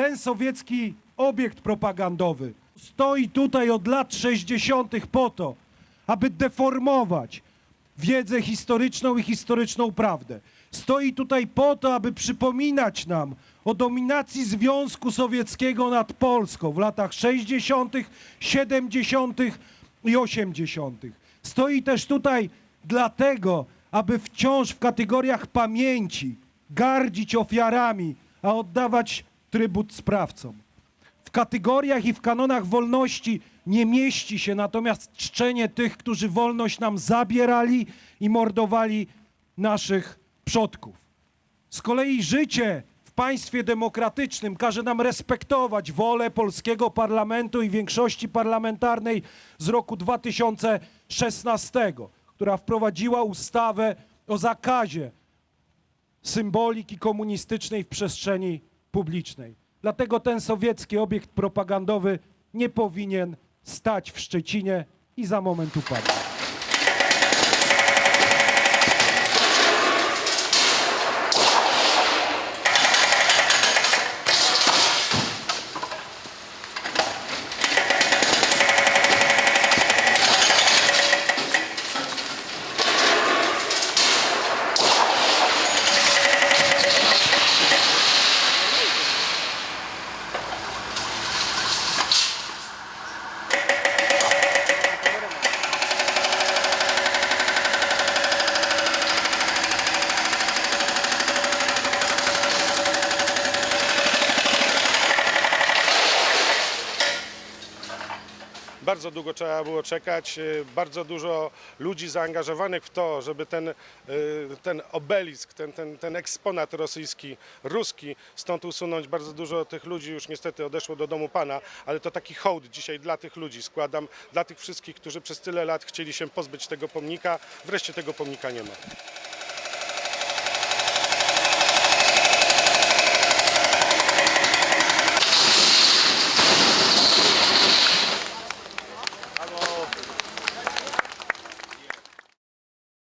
ten sowiecki obiekt propagandowy stoi tutaj od lat 60. po to, aby deformować wiedzę historyczną i historyczną prawdę. Stoi tutaj po to, aby przypominać nam o dominacji Związku Sowieckiego nad Polską w latach 60., 70. i 80. Stoi też tutaj dlatego, aby wciąż w kategoriach pamięci gardzić ofiarami, a oddawać trybut sprawcom. W kategoriach i w kanonach wolności nie mieści się natomiast czczenie tych, którzy wolność nam zabierali i mordowali naszych przodków. Z kolei życie w państwie demokratycznym każe nam respektować wolę polskiego parlamentu i większości parlamentarnej z roku 2016, która wprowadziła ustawę o zakazie symboliki komunistycznej w przestrzeni publicznej. Dlatego ten sowiecki obiekt propagandowy nie powinien stać w Szczecinie i za moment upadnie. Bardzo długo trzeba było czekać, y, bardzo dużo ludzi zaangażowanych w to, żeby ten, y, ten obelisk, ten, ten, ten eksponat rosyjski, ruski stąd usunąć. Bardzo dużo tych ludzi już niestety odeszło do domu Pana, ale to taki hołd dzisiaj dla tych ludzi składam, dla tych wszystkich, którzy przez tyle lat chcieli się pozbyć tego pomnika. Wreszcie tego pomnika nie ma.